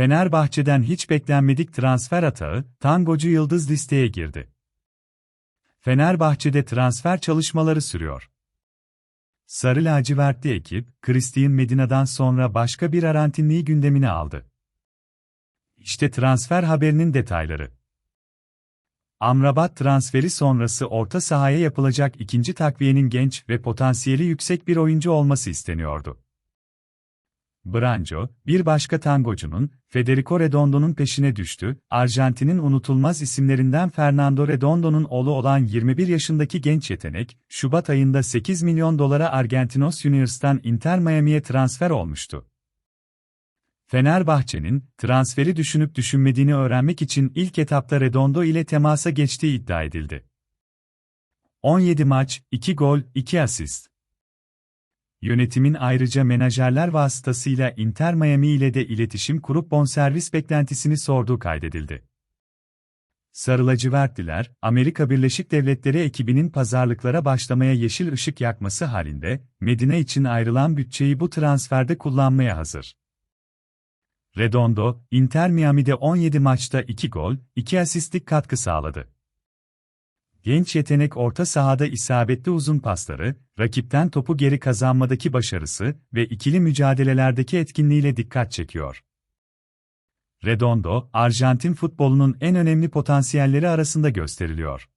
Fenerbahçe'den hiç beklenmedik transfer atağı, tangocu yıldız listeye girdi. Fenerbahçe'de transfer çalışmaları sürüyor. Sarı lacivertli ekip, Christian Medina'dan sonra başka bir Arantinli'yi gündemine aldı. İşte transfer haberinin detayları. Amrabat transferi sonrası orta sahaya yapılacak ikinci takviyenin genç ve potansiyeli yüksek bir oyuncu olması isteniyordu. Branco, bir başka tangocunun, Federico Redondo'nun peşine düştü, Arjantin'in unutulmaz isimlerinden Fernando Redondo'nun oğlu olan 21 yaşındaki genç yetenek, Şubat ayında 8 milyon dolara Argentinos Juniors'tan Inter Miami'ye transfer olmuştu. Fenerbahçe'nin, transferi düşünüp düşünmediğini öğrenmek için ilk etapta Redondo ile temasa geçtiği iddia edildi. 17 maç, 2 gol, 2 asist. Yönetimin ayrıca menajerler vasıtasıyla Inter Miami ile de iletişim kurup bonservis beklentisini sorduğu kaydedildi. Sarı lacivertliler, Amerika Birleşik Devletleri ekibinin pazarlıklara başlamaya yeşil ışık yakması halinde, Medine için ayrılan bütçeyi bu transferde kullanmaya hazır. Redondo, Inter Miami'de 17 maçta 2 gol, 2 asistlik katkı sağladı. Genç yetenek orta sahada isabetli uzun pasları, rakipten topu geri kazanmadaki başarısı ve ikili mücadelelerdeki etkinliğiyle dikkat çekiyor. Redondo, Arjantin futbolunun en önemli potansiyelleri arasında gösteriliyor.